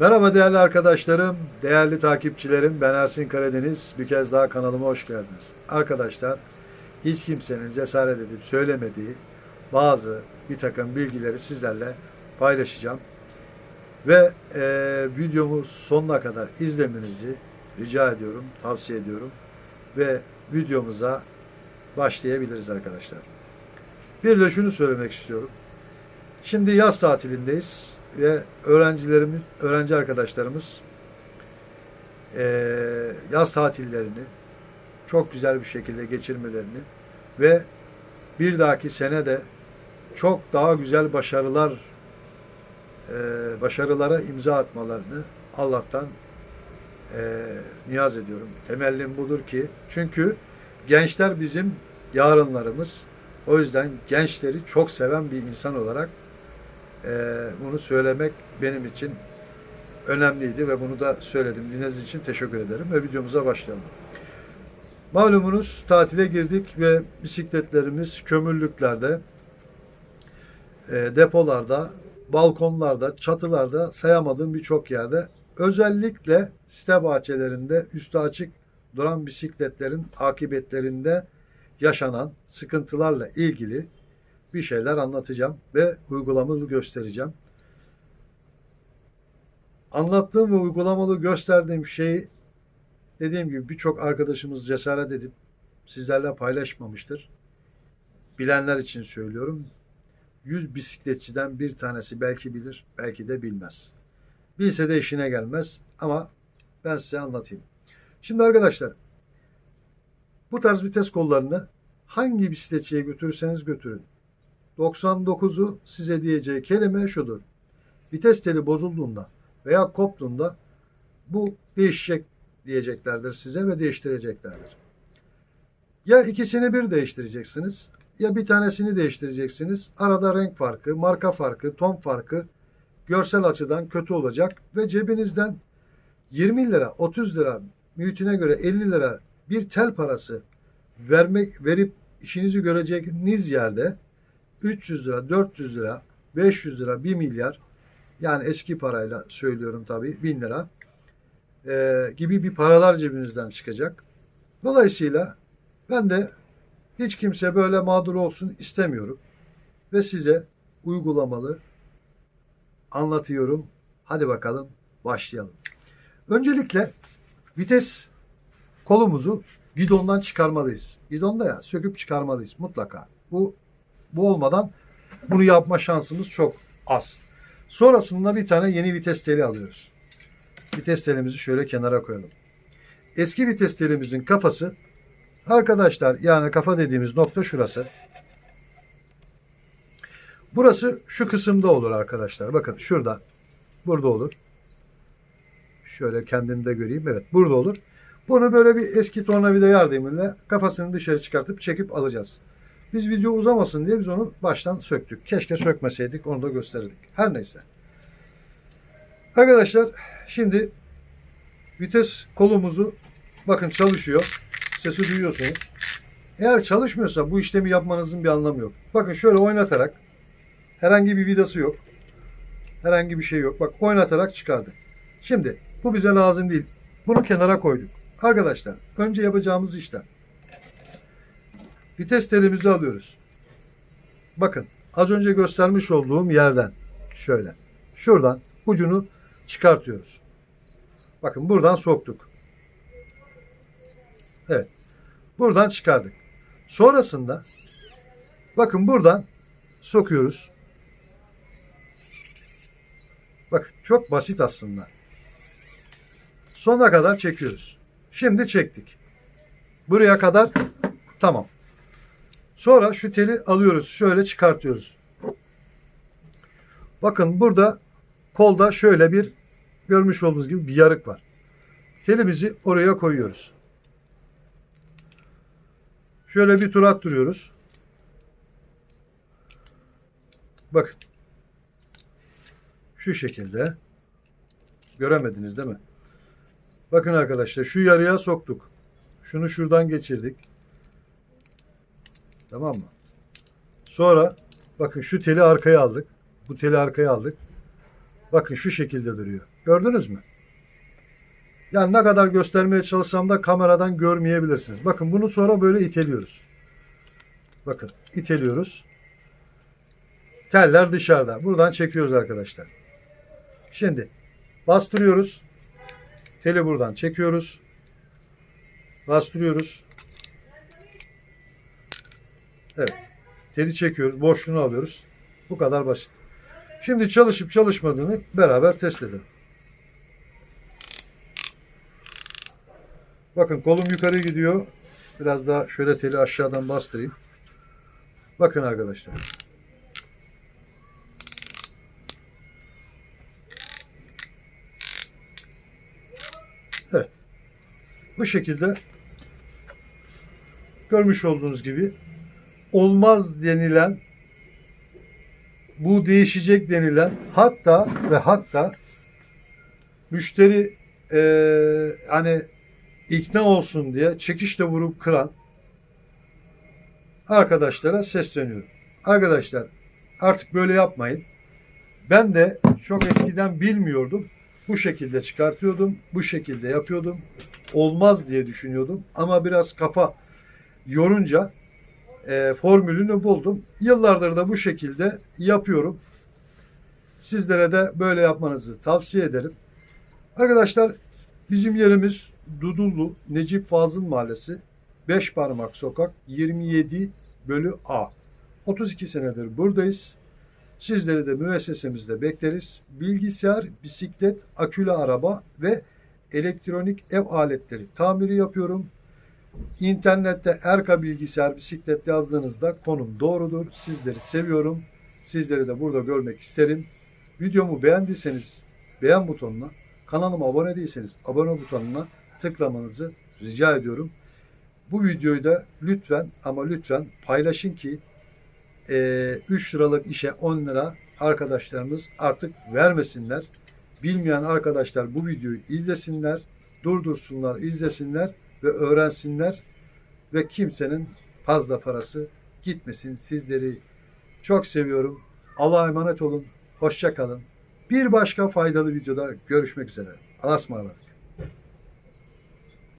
Merhaba değerli arkadaşlarım, değerli takipçilerim. Ben Ersin Karadeniz. Bir kez daha kanalıma hoş geldiniz. Arkadaşlar, hiç kimsenin cesaret edip söylemediği bazı bir takım bilgileri sizlerle paylaşacağım. Ve e, videomu sonuna kadar izlemenizi rica ediyorum, tavsiye ediyorum. Ve videomuza başlayabiliriz arkadaşlar. Bir de şunu söylemek istiyorum. Şimdi yaz tatilindeyiz ve öğrencilerimiz, öğrenci arkadaşlarımız yaz tatillerini çok güzel bir şekilde geçirmelerini ve bir dahaki sene de çok daha güzel başarılar başarılara imza atmalarını Allah'tan niyaz ediyorum. Temellim budur ki çünkü gençler bizim yarınlarımız. O yüzden gençleri çok seven bir insan olarak bunu söylemek benim için önemliydi ve bunu da söyledim. Dinlediğiniz için teşekkür ederim ve videomuza başlayalım. Malumunuz tatile girdik ve bisikletlerimiz kömürlüklerde, e, depolarda, balkonlarda, çatılarda sayamadığım birçok yerde özellikle site bahçelerinde üstü açık duran bisikletlerin akıbetlerinde yaşanan sıkıntılarla ilgili bir şeyler anlatacağım ve uygulamalı göstereceğim. Anlattığım ve uygulamalı gösterdiğim şeyi dediğim gibi birçok arkadaşımız cesaret edip sizlerle paylaşmamıştır. Bilenler için söylüyorum. 100 bisikletçiden bir tanesi belki bilir, belki de bilmez. Bilse de işine gelmez ama ben size anlatayım. Şimdi arkadaşlar bu tarz vites kollarını hangi bisikletçiye götürürseniz götürün. 99'u size diyeceği kelime şudur. Vites teli bozulduğunda veya koptuğunda bu değişecek diyeceklerdir size ve değiştireceklerdir. Ya ikisini bir değiştireceksiniz ya bir tanesini değiştireceksiniz. Arada renk farkı, marka farkı, ton farkı görsel açıdan kötü olacak ve cebinizden 20 lira, 30 lira, mühitine göre 50 lira bir tel parası vermek verip işinizi göreceğiniz yerde 300 lira, 400 lira, 500 lira, 1 milyar yani eski parayla söylüyorum tabii 1000 lira e, gibi bir paralar cebinizden çıkacak. Dolayısıyla ben de hiç kimse böyle mağdur olsun istemiyorum ve size uygulamalı anlatıyorum. Hadi bakalım başlayalım. Öncelikle vites kolumuzu gidondan çıkarmalıyız. Gidonda ya söküp çıkarmalıyız mutlaka. Bu bu olmadan bunu yapma şansımız çok az. Sonrasında bir tane yeni vites teli alıyoruz. Vites telimizi şöyle kenara koyalım. Eski vites telimizin kafası arkadaşlar yani kafa dediğimiz nokta şurası. Burası şu kısımda olur arkadaşlar. Bakın şurada. Burada olur. Şöyle kendimde göreyim. Evet burada olur. Bunu böyle bir eski tornavida yardımıyla kafasını dışarı çıkartıp çekip alacağız. Biz video uzamasın diye biz onu baştan söktük. Keşke sökmeseydik onu da gösterirdik. Her neyse. Arkadaşlar şimdi vites kolumuzu bakın çalışıyor. Sesi duyuyorsunuz. Eğer çalışmıyorsa bu işlemi yapmanızın bir anlamı yok. Bakın şöyle oynatarak herhangi bir vidası yok. Herhangi bir şey yok. Bak oynatarak çıkardı. Şimdi bu bize lazım değil. Bunu kenara koyduk. Arkadaşlar önce yapacağımız işlem vites telimizi alıyoruz. Bakın az önce göstermiş olduğum yerden şöyle şuradan ucunu çıkartıyoruz. Bakın buradan soktuk. Evet. Buradan çıkardık. Sonrasında bakın buradan sokuyoruz. Bakın çok basit aslında. Sonuna kadar çekiyoruz. Şimdi çektik. Buraya kadar tamam. Sonra şu teli alıyoruz. Şöyle çıkartıyoruz. Bakın burada kolda şöyle bir görmüş olduğunuz gibi bir yarık var. Telimizi oraya koyuyoruz. Şöyle bir tur attırıyoruz. Bakın. Şu şekilde. Göremediniz değil mi? Bakın arkadaşlar şu yarıya soktuk. Şunu şuradan geçirdik. Tamam mı? Sonra bakın şu teli arkaya aldık. Bu teli arkaya aldık. Bakın şu şekilde duruyor. Gördünüz mü? Yani ne kadar göstermeye çalışsam da kameradan görmeyebilirsiniz. Bakın bunu sonra böyle iteliyoruz. Bakın iteliyoruz. Teller dışarıda. Buradan çekiyoruz arkadaşlar. Şimdi bastırıyoruz. Teli buradan çekiyoruz. Bastırıyoruz. Evet. Teli çekiyoruz. Boşluğunu alıyoruz. Bu kadar basit. Şimdi çalışıp çalışmadığını beraber test edelim. Bakın kolum yukarı gidiyor. Biraz daha şöyle teli aşağıdan bastırayım. Bakın arkadaşlar. Evet. Bu şekilde görmüş olduğunuz gibi olmaz denilen bu değişecek denilen hatta ve hatta müşteri eee, hani ikna olsun diye çekişle vurup kıran arkadaşlara sesleniyorum. Arkadaşlar artık böyle yapmayın. Ben de çok eskiden bilmiyordum. Bu şekilde çıkartıyordum. Bu şekilde yapıyordum. Olmaz diye düşünüyordum. Ama biraz kafa yorunca e, formülünü buldum. Yıllardır da bu şekilde yapıyorum. Sizlere de böyle yapmanızı tavsiye ederim. Arkadaşlar bizim yerimiz Dudullu Necip Fazıl Mahallesi 5 parmak sokak 27 bölü A. 32 senedir buradayız. Sizleri de müessesemizde bekleriz. Bilgisayar, bisiklet, akülü araba ve elektronik ev aletleri tamiri yapıyorum. İnternette Erka bilgisayar bisiklet yazdığınızda konum doğrudur. Sizleri seviyorum. Sizleri de burada görmek isterim. Videomu beğendiyseniz beğen butonuna, kanalıma abone değilseniz abone butonuna tıklamanızı rica ediyorum. Bu videoyu da lütfen ama lütfen paylaşın ki eee, 3 liralık işe 10 lira arkadaşlarımız artık vermesinler. Bilmeyen arkadaşlar bu videoyu izlesinler, durdursunlar, izlesinler ve öğrensinler ve kimsenin fazla parası gitmesin. Sizleri çok seviyorum. Allah'a emanet olun. Hoşça kalın. Bir başka faydalı videoda görüşmek üzere. Allah'a ısmarladık.